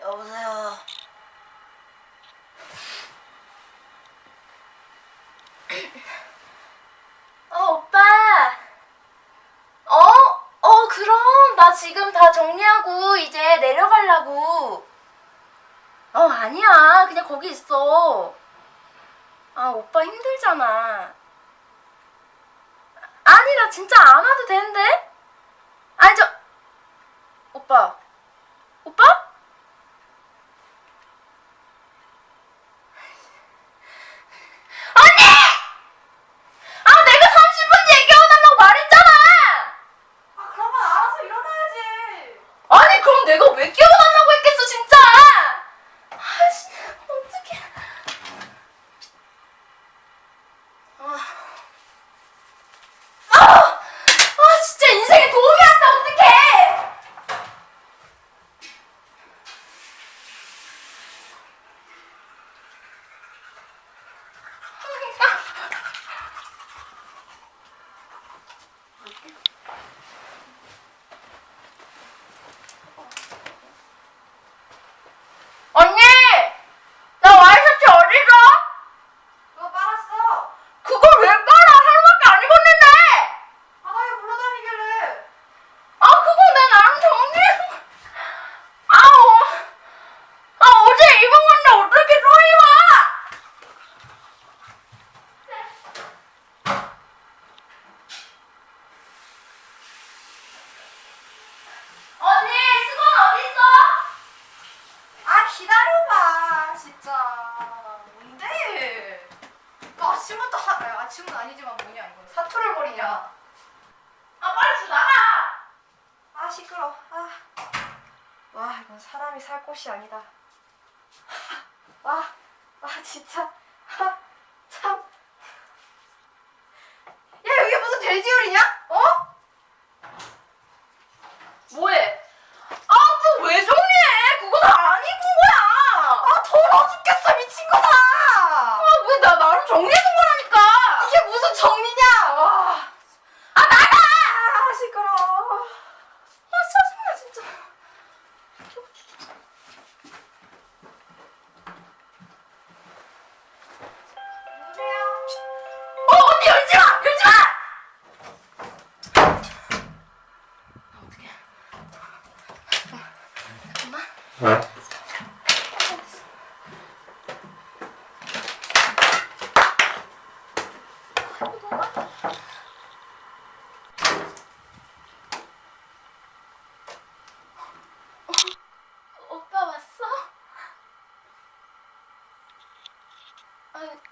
여보세요. 어, 오빠. 어? 어, 그럼. 나 지금 다 정리하고 이제 내려가려고. 어, 아니야. 그냥 거기 있어. 아, 오빠 힘들잖아. 아니, 나 진짜 안 와도 되는데? 아니, 저, 오빠. 오빠? 언니! 아, 내가 30분 뒤에 깨워달라고 말했잖아! 아 그러면 알아서 일어나야지. 아니, 그럼 내가 왜 깨워달라고 했겠어, 진짜! 아씨, 어떡해. 아. 아! 아, 진짜 인생에 도움이 안 돼, 어떡해! 언니! 나 와이셔츠 어디서? 그거 빨았어. 그걸 왜 빨아? 하루밖에 안 입었는데! 아 나 이거 굴러다니길래. 아, 그거 내 나름 정리해. 아우. 아, 어제 입은 건데 어떻게 또 입어? 언니, 수건 어딨어? 아 기다려봐 진짜. 뭔데? 너 아침부터 하, 아니, 아침은 아니지만 뭐냐 이거 사투를 벌이냐. 아, 빨리 좀 나가! 아 시끄러. 아. 와 이건 사람이 살 곳이 아니다. 와, 와 진짜. 하, 참. 야 여기 무슨 돼지요리냐? 어? 뭐해? 아, 또 왜 정리해? 그거 다 안 입은 거야! 아 더러워 죽겠어 미친 거다. 아, 왜나 나름 정리해둔 거라니까! 이게 무슨 정리냐? 와. 아, 나가! 아 시끄러. 아, 짜증나, 진짜. 어, 언니 열지 마! 열지 마! 아, 어떡해. 잠깐만. 어, 왔어? 아니,